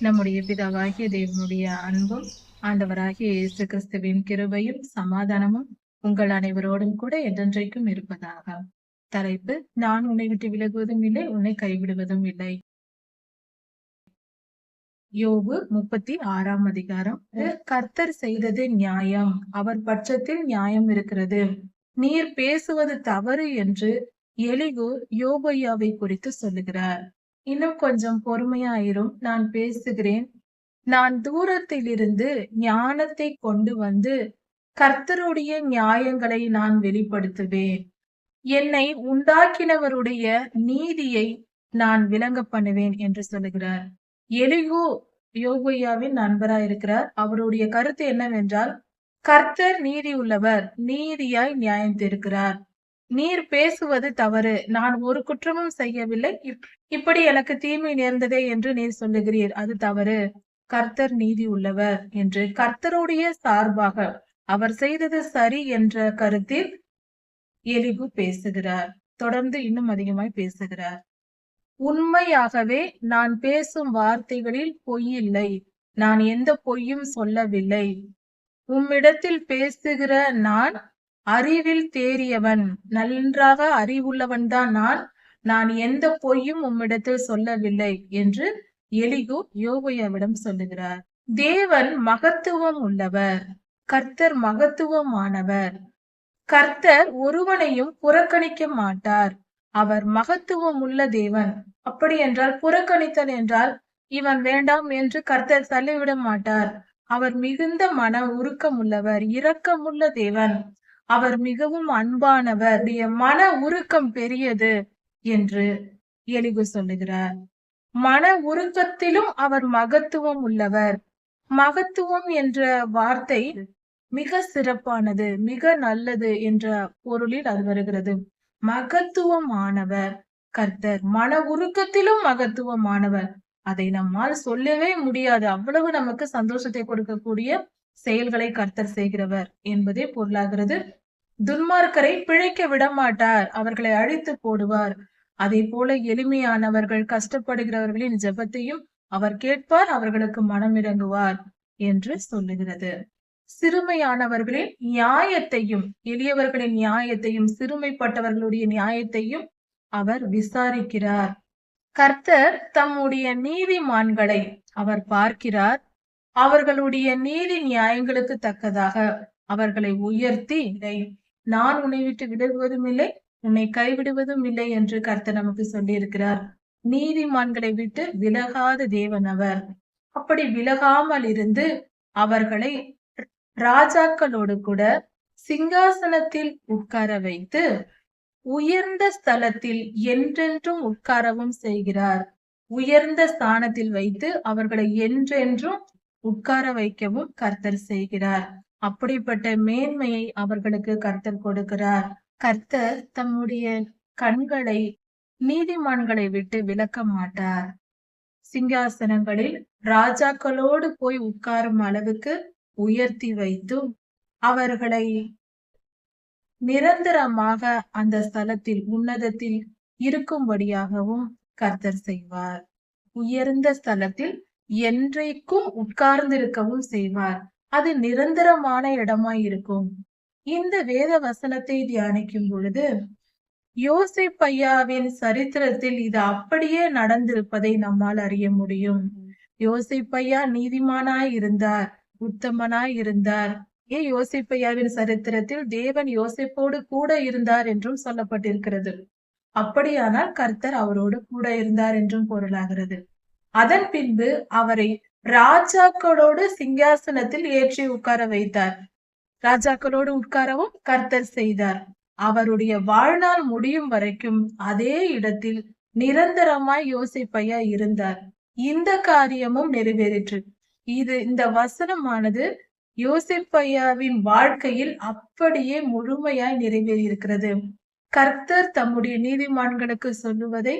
நம்முடைய பிதாவாகிய தேவனுடைய அன்பும் ஆண்டவராகிய இயேசு கிறிஸ்துவின் கிருபையும் சமாதானமும் உங்கள் அனைவரோடும் கூட என்றென்றைக்கும் இருப்பதாக. தலைப்பு நான் உன்னை விட்டு விலகுவதும் இல்லை உன்னை கைவிடுவதும் இல்லை. யோபு முப்பத்தி ஆறாம் அதிகாரம். கர்த்தர் செய்தது நியாயம். அவர் பட்சத்தில் நியாயம் இருக்கிறது. நீர் பேசுவது தவறு என்று எலிகோ யோபையாவை குறித்து சொல்லுகிறார். இன்னும் கொஞ்சம் பொறுமையாயிரும். நான் பேசுகிறேன். நான் தூரத்திலிருந்து ஞானத்தை கொண்டு வந்து கர்த்தருடைய நியாயங்களை நான் வெளிப்படுத்துவேன். என்னை உண்டாக்கினவருடைய நீதியை நான் விளங்க பண்ணுவேன் என்று சொல்லுகிறார். எலிகோ யோகையாவின் நண்பராய் இருக்கிறார். அவருடைய கருத்து என்னவென்றால் கர்த்தர் நீதி உள்ளவர் நீதியாய் நியாயம் தீர்க்கிறார் நீர் பேசுவது தவறு. நான் ஒரு குற்றமும் செய்யவில்லை. இப்படி எனக்கு தீமை நேர்ந்ததே என்று நீர் சொல்லுகிறீர். அது தவறு. கர்த்தர் நீதி உள்ளவர் என்று. கர்த்தருடைய சார்பாக அவர் செய்தது சரி என்ற கருத்தில் எலிகு பேசுகிறார். தொடர்ந்து இன்னும் அதிகமாய் பேசுகிறார். உண்மையாகவே நான் பேசும் வார்த்தைகளில் பொய் இல்லை. நான் எந்த பொய்யும் சொல்லவில்லை. உம்மிடத்தில் பேசுகிற நான் அறிவில் தேறியவன் நன்றாக அறிவுள்ளவன்தான் நான். நான் எந்த பொய்யும் உம்மிடத்தில் சொல்லவில்லை என்று எலிகு யோகையாவிடம் சொல்லுகிறார். தேவன் மகத்துவம் உள்ளவர் கர்த்தர் மகத்துவமானவர். கர்த்தர் ஒருவனையும் புறக்கணிக்க மாட்டார். அவர் மகத்துவம் உள்ள தேவன். அப்படி என்றால் புறக்கணித்தல் என்றால் இவன் வேண்டாம் என்று கர்த்தர் தள்ளிவிட மாட்டார். அவர் மிகுந்த மன உருக்கம் உள்ளவர் இரக்கமுள்ள தேவன். அவர் மிகவும் அன்பானவர் மன உருக்கம் பெரியது என்று எலிகு சொல்லுகிறார். மன உருக்கத்திலும் அவர் மகத்துவம் உள்ளவர். மகத்துவம் என்ற வார்த்தை மிக சிறப்பானது மிக நல்லது என்ற பொருளில் அது வருகிறது. மகத்துவமானவர் கர்த்தர். மன உருக்கத்திலும் மகத்துவமானவர். அதை நம்மால் சொல்லவே முடியாது. அவ்வளவு நமக்கு சந்தோஷத்தை கொடுக்கக்கூடிய செயல்களை கர்த்தர் செய்கிறவர் என்பதே பொருளாகிறது. துன்மார்க்கரை பிழைக்க விடமாட்டார். அவர்களை அழித்து போடுவார். அதே போல எளிமையானவர்கள் கஷ்டப்படுகிறவர்களின் ஜெபத்தையும் அவர் கேட்பார். அவர்களுக்கு மனம் இறங்குவார் என்று சொல்லுகிறது. சிறுமையானவர்களின் நியாயத்தையும் எளியவர்களின் நியாயத்தையும் சிறுமைப்பட்டவர்களுடைய நியாயத்தையும் அவர் விசாரிக்கிறார். கர்த்தர் தம்முடைய நீதிமான்களை அவர் பார்க்கிறார். அவர்களுடைய நீதி நியாயங்களுக்கு தக்கதாக அவர்களை உயர்த்தி நான் உன்னை விட்டு விலகுவதும் இல்லை உன்னை கைவிடுவதும் இல்லை என்று கர்த்தர் நமக்கு சொல்லி இருக்கிறார் நீதிமான்களை விட்டு விலகாத தேவன் அவர். அப்படி விலகாமல் இருந்து அவர்களை ராஜாக்களோடு கூட சிங்காசனத்தில் உட்கார வைத்து உயர்ந்த ஸ்தலத்தில் என்றென்றும் உட்காரவும் செய்கிறார். உயர்ந்த ஸ்தானத்தில் வைத்து அவர்களை என்றென்றும் உட்கார வைக்கவும் கர்த்தர் செய்கிறார். அப்படிப்பட்ட மேன்மையை அவர்களுக்கு கர்த்தர் கொடுக்கிறார். கர்த்தர் தம்முடைய கண்களை நீதிமான்களை விட்டு விலக்க மாட்டார். சிங்காசனங்களில் ராஜாக்களோடு போய் உட்காரும் அளவுக்கு உயர்த்தி வைத்தும் அவர்களை நிரந்தரமாக அந்த ஸ்தலத்தில் உன்னதத்தில் இருக்கும்படியாகவும் கர்த்தர் செய்வார். உயர்ந்த ஸ்தலத்தில் என்றைக்கும் உட்கார்ந்திருக்கவும் செய்வார். அது நிரந்தரமான இடமாய் இருக்கும் இந்த வேத வசனத்தை தியானிக்கும் பொழுது யோசிப்பையாவின் சரித்திரத்தில் இது அப்படியே நடந்திருப்பதை நம்மால் அறிய முடியும். யோசிப்பையா நீதிமானாய் இருந்தார் உத்தமனாய் இருந்தார். ஏ யோசிப்பையாவின் சரித்திரத்தில் தேவன் யோசிப்போடு கூட இருந்தார் என்றும் சொல்லப்பட்டிருக்கிறது. அப்படியானால் கர்த்தர் அவரோடு கூட இருந்தார் என்றும் பொருளாகிறது. அதன் பின்பு அவரை ராஜாக்களோடு சிங்காசனத்தில் ஏற்றி உட்கார வைத்தார். ராஜாக்களோடு உட்காரவும் கர்த்தர் செய்தார். அவருடைய வாழ்நாள் முடியும் வரைக்கும் அதே இடத்தில் நிரந்தரமாய் யோசிப்பையா இருந்தார். இந்த காரியமும் நிறைவேறிற்று. இது இந்த வசனமானது யோசிப்பையாவின் வாழ்க்கையில் அப்படியே முழுமையாய் நிறைவேறியிருக்கிறது. கர்த்தர் தம்முடைய நீதிமான்களுக்கு சொல்லுவதை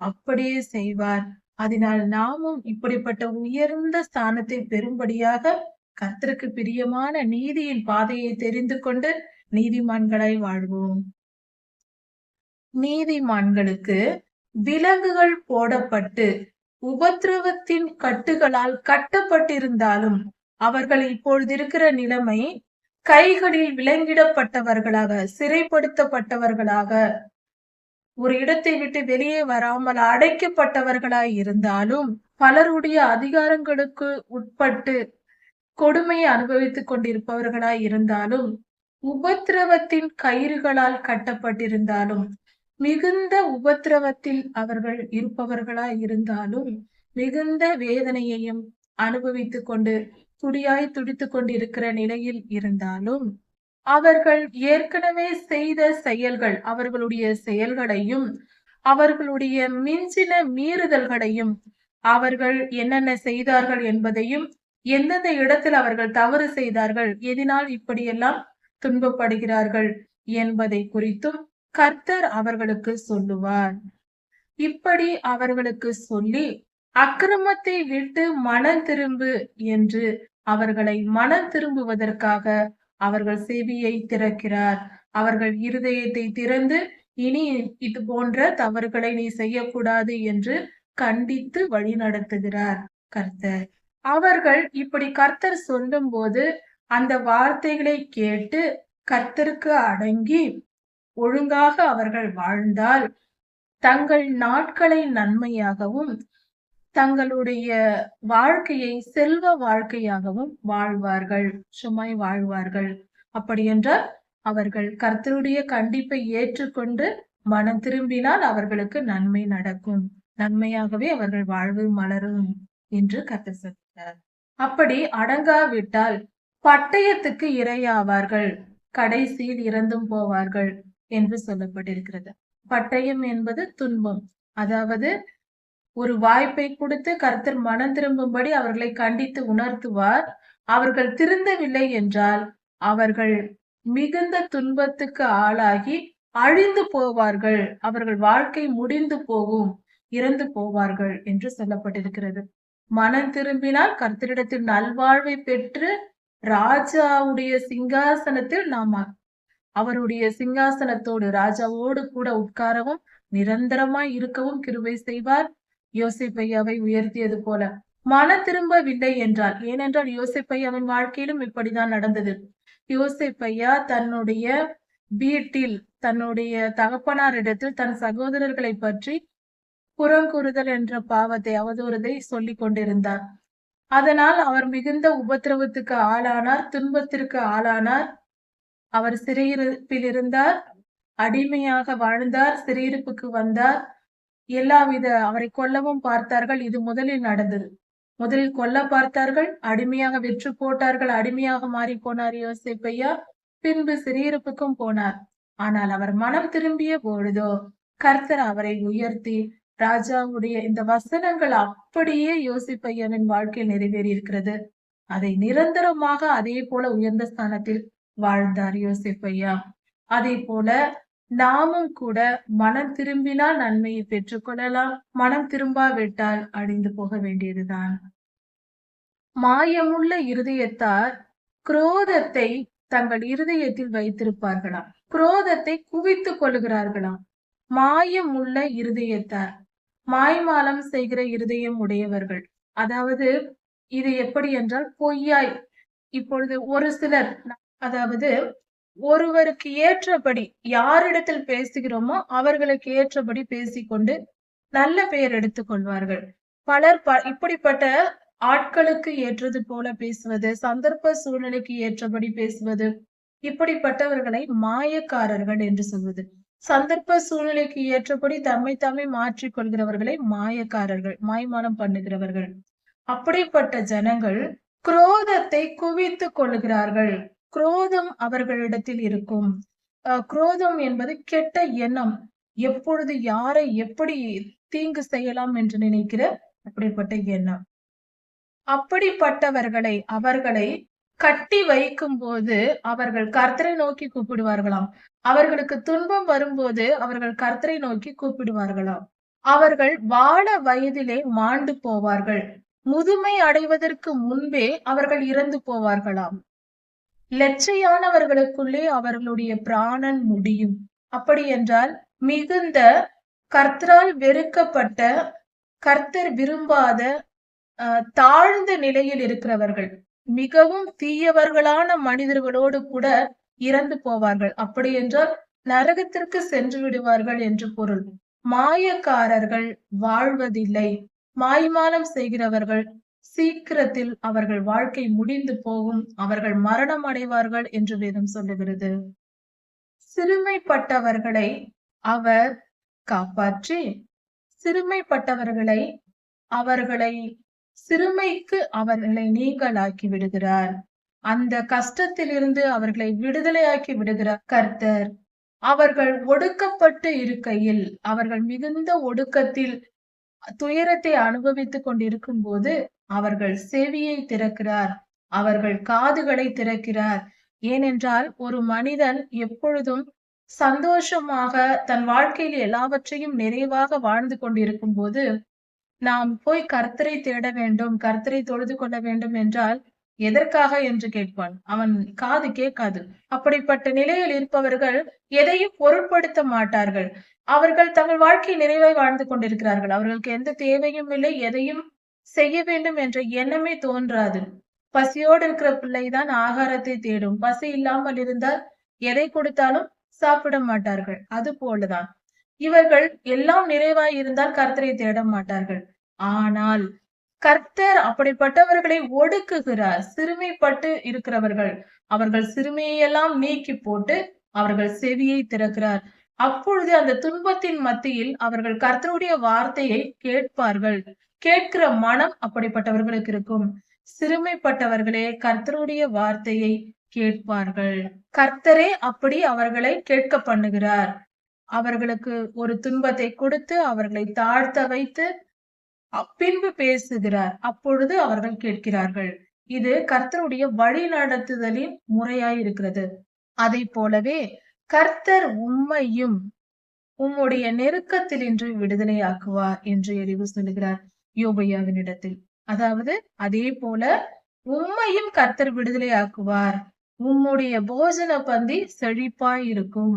அப்படியே செய்வார். அதனால் நாமும் இப்படிப்பட்ட உயர்ந்த ஸ்தானத்தை பெறும்படியாக கர்த்தருக்கு பிரியமான நீதியின் பாதையை தெரிந்து கொண்டு நீதிமான்களாய் வாழ்வோம். நீதிமான்களுக்கு விலங்குகள் போடப்பட்டு உபத்திரவத்தின் கட்டுகளால் கட்டப்பட்டிருந்தாலும் அவர்கள் இப்பொழுது இருக்கிற நிலைமை கைகளில் விலங்கிடப்பட்டவர்களாக சிறைப்படுத்தப்பட்டவர்களாக ஒரு இடத்தை விட்டு வெளியே வராமல் அடைக்கப்பட்டவர்களாய் இருந்தாலும் பலருடைய அதிகாரங்களுக்கு உட்பட்டு கொடுமையை அனுபவித்துக் கொண்டிருப்பவர்களாய் இருந்தாலும் உபத்திரவத்தின் கயிறுகளால் கட்டப்பட்டிருந்தாலும் மிகுந்த உபத்திரவத்தில் அவர்கள் இருப்பவர்களாய் இருந்தாலும் மிகுந்த வேதனையையும் அனுபவித்துக் கொண்டு துடியாய் துடித்துக் கொண்டிருக்கிற நிலையில் இருந்தாலும் அவர்கள் ஏற்கனவே செய்த செயல்கள் அவர்களுடைய செயல்களையும் அவர்களுடைய மிஞ்சின மீறுதல்களையும் அவர்கள் என்னென்ன செய்தார்கள் என்பதையும் எந்தெந்த இடத்தில் அவர்கள் தவறு செய்தார்கள் எதினால் இப்படியெல்லாம் துன்பப்படுகிறார்கள் என்பதை குறித்தும் கர்த்தர் அவர்களுக்கு சொல்லுவார். இப்படி அவர்களுக்கு சொல்லி அக்கிரமத்தை விட்டு மனம் திரும்பு என்று அவர்களை மனம் திரும்புவதற்காக அவர்கள் செவியை திறக்கிறார். அவர்கள் இருதயத்தை திறந்து இனி இது போன்ற தவறுகளை நீ செய்யக்கூடாது என்று கண்டித்து வழி நடத்துகிறார் கர்த்தர். அவர்கள் இப்படி கர்த்தர் சொல்லும் போது அந்த வார்த்தைகளை கேட்டு கர்த்தருக்கு அடங்கி ஒழுங்காக அவர்கள் வாழ்ந்தால் தங்கள் நாட்களை நன்மையாகவும் தங்களுடைய வாழ்க்கையை செல்வ வாழ்க்கையாகவும் வாழ்வார்கள். சும்மாய் வாழ்வார்கள். அப்படி என்றால் அவர்கள் கர்த்தருடைய கண்டிப்பை ஏற்றுக்கொண்டு மனம் திரும்பினால் அவர்களுக்கு நன்மை நடக்கும். நன்மையாகவே அவர்கள் வாழ்வு மலரும் என்று கர்த்தர் சொல்கிறார். அப்படி அடங்காவிட்டால் பட்டயத்துக்கு இரையாவார்கள். கடைசியில் இறந்தும் போவார்கள் என்று சொல்லப்பட்டிருக்கிறது. பட்டயம் என்பது துன்பம். அதாவது ஒரு வாய்ப்பை கொடுத்து கர்த்தர் மனம் திரும்பும்படி அவர்களை கண்டித்து உணர்த்துவார். அவர்கள் திருந்தவில்லை என்றால் அவர்கள் மிகுந்த துன்பத்துக்கு ஆளாகி அழிந்து போவார்கள். அவர்கள் வாழ்க்கை முடிந்து போகும் இறந்து போவார்கள் என்று சொல்லப்பட்டிருக்கிறது. மனம் திரும்பினால் கர்த்தரிடத்தில் நல்வாழ்வை பெற்று ராஜாவுடைய சிங்காசனத்தில் நாம் அவருடைய சிங்காசனத்தோடு ராஜாவோடு கூட உட்காரவும் நிரந்தரமாய் இருக்கவும் கிருபை செய்வார். யோசிப்பையாவை உயர்த்தியது போல. மன திரும்பவில்லை என்றால் ஏனென்றால் யோசிப்பையாவின் வாழ்க்கையிலும் இப்படிதான் நடந்தது. யோசிப்பையா தன்னுடைய வீட்டில் தன்னுடைய தகப்பனாரிடத்தில் தன் சகோதரர்களை பற்றி புறங்கூறுதல் என்ற பாவத்தை அவதூறதை சொல்லிக் கொண்டிருந்தார். அதனால் அவர் மிகுந்த உபத்திரவத்துக்கு ஆளானார் துன்பத்திற்கு ஆளானார். அவர் சிறையிருப்பில் இருந்தார் அடிமையாக வாழ்ந்தார் சிறையிருப்புக்கு வந்தார். எல்லாவித அவரை கொல்லவும் பார்த்தார்கள். இது முதலில் நடந்தது. முதலில் கொல்ல பார்த்தார்கள். அடிமையாக விற்று போட்டார்கள். அடிமையாக மாறி போனார் யோசிப்பையா பின்பு சிறியிருப்புக்கும் போனார். ஆனால் அவர் மனம் திரும்பிய பொழுதோ கர்த்தர் அவரை உயர்த்தி ராஜாவுடைய இந்த வசனங்கள் அப்படியே யோசிப்பையனின் வாழ்க்கையில் நிறைவேறி இருக்கிறது அதை நிரந்தரமாக அதே போல உயர்ந்த ஸ்தானத்தில் வாழ்ந்தார் யோசிப்பையா அதே போல நாமும் கூட மனம் திரும்பினால் நன்மையை பெற்றுக்கொள்ளலாம் மனம் திரும்பாவிட்டால் அழிந்து போக வேண்டியதுதான். மாயமுள்ள இருதயத்தார் குரோதத்தை தங்கள் இருதயத்தில் வைத்திருப்பார்களாம். குரோதத்தை குவித்துக் கொள்கிறார்களாம் மாயம் உள்ள இருதயத்தார். மாய்மாலம் செய்கிற இருதயம் உடையவர்கள். அதாவது இது எப்படி என்றால் பொய்யாய். இப்பொழுது ஒரு சிலர் அதாவது ஒருவருக்கு ஏற்றபடி யாரிடத்தில் பேசுகிறோமோ அவர்களுக்கு ஏற்றபடி பேசிக்கொண்டு நல்ல பெயர் எடுத்துக் கொள்வார்கள். பலர் ப இப்படிப்பட்ட ஆட்களுக்கு ஏற்றது போல பேசுவது சந்தர்ப்ப சூழ்நிலைக்கு ஏற்றபடி பேசுவது இப்படிப்பட்டவர்களை மாயக்காரர்கள் என்று சொல்வது. சந்தர்ப்ப சூழ்நிலைக்கு ஏற்றபடி தம்மை தாமே மாற்றிக்கொள்கிறவர்களை மாயக்காரர்கள் மாய்மானம் பண்ணுகிறவர்கள். அப்படிப்பட்ட ஜனங்கள் குரோதத்தை குவித்து கொள்கிறார்கள். குரோதம் அவர்களிடத்தில் இருக்கும். குரோதம் என்பது கெட்ட எண்ணம். எப்பொழுது யாரை எப்படி தீங்கு செய்யலாம் என்று நினைக்கிற அப்படிப்பட்ட எண்ணம். அப்படிப்பட்டவர்களை அவர்களை கட்டி வைக்கும் போது அவர்கள் கர்த்தரை நோக்கி கூப்பிடுவார்களாம். அவர்களுக்கு துன்பம் வரும்போது அவர்கள் கர்த்தரை நோக்கி கூப்பிடுவார்களாம். அவர்கள் வாழ வயதிலே மாண்டு போவார்கள். முதுமை அடைவதற்கு முன்பே அவர்கள் இறந்து போவார்களாம். லட்சையானவர்களுக்குள்ளே அவர்களுடைய பிராணன் முடியும். அப்படி என்றால் மிகுந்த கர்த்தரால் வெறுக்கப்பட்ட கர்த்தர் விரும்பாத தாழ்ந்த நிலையில் இருக்கிறவர்கள் மிகவும் தீயவர்களான மனிதர்களோடு கூட இறந்து போவார்கள். அப்படி என்றால் நரகத்திற்கு சென்று விடுவார்கள் என்று பொருள். மாயக்காரர்கள் வாழ்வதில்லை. மாய்மானம் செய்கிறவர்கள் சீக்கிரத்தில் அவர்கள் வாழ்க்கை முடிந்து போகும் அவர்கள் மரணம் அடைவார்கள் என்று வேதம் சொல்லுகிறது. சிறுமைப்பட்டவர்களை அவர் காப்பாற்றி சிறுமைப்பட்டவர்களை அவர்களை சிறுமைக்கு அவர்களை நீங்களாக்கி விடுகிறார். அந்த கஷ்டத்திலிருந்து அவர்களை விடுதலையாக்கி விடுகிறார் கர்த்தர். அவர்கள் ஒடுக்கப்பட்டு இருக்கையில் அவர்கள் மிகுந்த ஒடுக்கத்தில் துயரத்தை அனுபவித்துக் கொண்டிருக்கும் போது அவர்கள் செவியை திறக்கிறார். அவர்கள் காதுகளை திறக்கிறார். ஏனென்றால் ஒரு மனிதன் எப்பொழுதும் சந்தோஷமாக தன் வாழ்க்கையில் எல்லாவற்றையும் நிறைவாக வாழ்ந்து கொண்டிருக்கும் போது நாம் போய் கர்த்தரை தேட வேண்டும் கர்த்தரை தொழுது கொள்ள வேண்டும் என்றால் எதற்காக என்று கேட்பான். அவன் காது கேட்காது. அப்படிப்பட்ட நிலையில் இருப்பவர்கள் எதையும் பொருட்படுத்த மாட்டார்கள். அவர்கள் தங்கள் வாழ்க்கை நிறைவாய் வாழ்ந்து கொண்டிருக்கிறார்கள். அவர்களுக்கு எந்த தேவையும் இல்லை எதையும் செய்ய வேண்டும் என்ற எண்ணமே தோன்றாது. பசியோடு இருக்கிற பிள்ளைதான் ஆகாரத்தை தேடும். பசி இல்லாமல் இருந்தால் எதை கொடுத்தாலும் சாப்பிட மாட்டார்கள். அது போலதான். இவர்கள் எல்லாம் நிறைவாய் இருந்தால் கர்த்தரை தேட மாட்டார்கள். ஆனால் கர்த்தர் அப்படிப்பட்டவர்களை ஒடுக்குகிறார். சிறுமைப்பட்டு இருக்கிறவர்கள். அவர்கள் சிறுமையெல்லாம் நீக்கி போட்டு அவர்கள் செவியை திறக்கிறார். அப்பொழுது அந்த துன்பத்தின் மத்தியில் அவர்கள் கர்த்தருடைய வார்த்தையை கேட்பார்கள். கேட்கிற மனம் அப்படிப்பட்டவர்களுக்கு இருக்கும். சிறுமைப்பட்டவர்களே கர்த்தருடைய வார்த்தையை கேட்பார்கள். கர்த்தரே அப்படி அவர்களை கேட்க பண்ணுகிறார். அவர்களுக்கு ஒரு துன்பத்தை கொடுத்து அவர்களை தாழ்த்த வைத்து பின்பு பேசுகிறார். அப்பொழுது அவர்கள் கேட்கிறார்கள். இது கர்த்தருடைய வழி நடத்துதலின் முறையாய் இருக்கிறது. அதை போலவே கர்த்தர் உம்மையும் உம்முடைய நெருக்கத்தில் இன்று விடுதலையாக்குவார் என்று எரிவு சொல்லுகிறார். யோபையாவினிடத்தில். அதாவது அதே போல உம்மையும் கர்த்தர் விடுதலையாக்குவார். உம்முடைய போஜன பந்தி செழிப்பாய் இருக்கும்.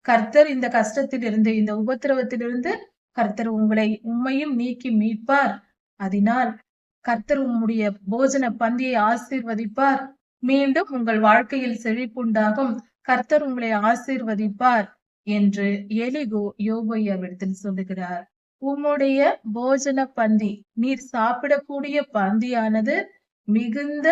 கர்த்தர் இந்த கஷ்டத்திலிருந்து இந்த உபத்திரவத்திலிருந்து கர்த்தர் உங்களை உம்மையும் நீக்கி மீட்பார். அதனால் கர்த்தர் உம்முடைய போஜன பந்தியை ஆசீர்வதிப்பார். மீண்டும் உங்கள் வாழ்க்கையில் செழிப்புண்டாகும். கர்த்தர் உங்களை ஆசீர்வதிப்பார் என்று எலிகோ யோபையாவிடத்தில் சொல்லுகிறார். உம்முடைய போஜன பந்தி நீர் சாப்பிடக்கூடிய பந்தியானது மிகுந்த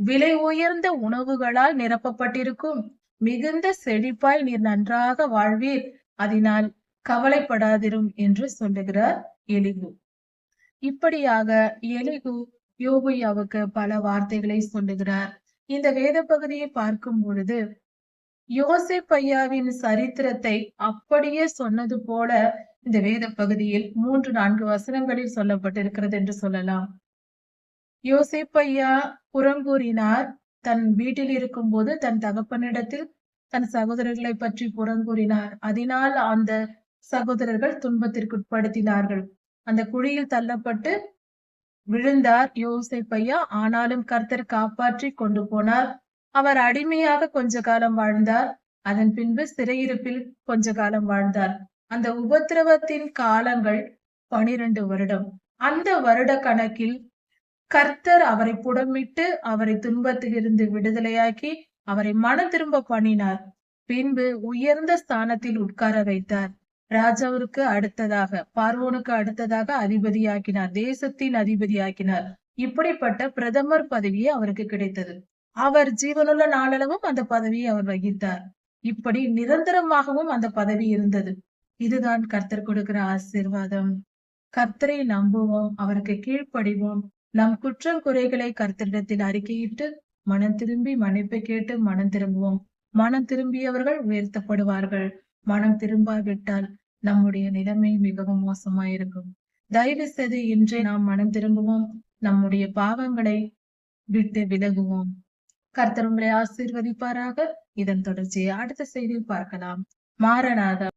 விலை உயர்ந்த உணவுகளால் நிரப்பப்பட்டிருக்கும். மிகுந்த செழிப்பாய் நீர் நன்றாக வாழ்வீர். அதனால் கவலைப்படாதிரும் என்று சொல்லுகிறார் எலிகு. இப்படியாக எலிகு யோபையாவுக்கு பல வார்த்தைகளை சொல்லுகிறார். இந்த வேத பகுதியை பார்க்கும் பொழுது யோசேப் ஐயாவின் சரித்திரத்தை அப்படியே சொன்னது போல இந்த வேத பகுதியில் மூன்று நான்கு வசனங்களில் சொல்லப்பட்டிருக்கிறது என்று சொல்லலாம். யோசிப்பையா புறங்கூறினார் தன் வீட்டில் இருக்கும்போது தன் தகப்பனிடத்தில் தன் சகோதரர்களை பற்றி புறங்கூறினார். அதனால் அந்த சகோதரர்கள் துன்பத்திற்குட்படுத்தினார்கள். அந்த குழியில் தள்ளப்பட்டு விழுந்தார் யோசிப்பையா ஆனாலும் கர்த்தர் காப்பாற்றி கொண்டு போனார். அவர் அடிமையாக கொஞ்ச காலம் வாழ்ந்தார். அதன் பின்பு சிறையிருப்பில் கொஞ்ச காலம் வாழ்ந்தார். அந்த உபத்திரவத்தின் காலங்கள் பனிரெண்டு வருடம். அந்த வருட கணக்கில் கர்த்தர் அவரை புடமிட்டு அவரை துன்பத்திலிருந்து விடுதலையாக்கி அவரை மன திரும்ப பண்ணினார். பின்பு உயர்ந்த ஸ்தானத்தில் உட்கார வைத்தார். ராஜாவிற்கு அடுத்ததாக பார்வோனுக்கு அடுத்ததாக அதிபதியாக்கினார். தேசத்தின் அதிபதியாக்கினார். இப்படிப்பட்ட பிரதமர் பதவியே அவருக்கு கிடைத்தது. அவர் ஜீவனுள்ள நாளளவும் அந்த பதவியை அவர் வகித்தார். இப்படி நிரந்தரமாகவும் அந்த பதவி இருந்தது. இதுதான் கர்த்தர் கொடுக்கிற ஆசீர்வாதம். கர்த்தரை நம்புவோம் அவருக்கு கீழ்ப்படிவோம். நம் குற்றம் குறைகளை கர்த்தரிடத்தில் அறிக்கையிட்டு மனம் திரும்பி மன்னிப்பு கேட்டு மனம் திரும்புவோம். மனம் திரும்பியவர்கள் உயர்த்தப்படுவார்கள். மனம் திரும்பாவிட்டால் நம்முடைய நிலைமை மிகவும் மோசமாயிருக்கும். தயவு செய்து இன்றே நாம் மனம் திரும்புவோம். நம்முடைய பாவங்களை விட்டு விலகுவோம். கர்த்தர் உங்களை ஆசீர்வதிப்பாராக. இதன் தொடர்ச்சியை அடுத்த செய்தியில் பார்க்கலாம். மாரநாதா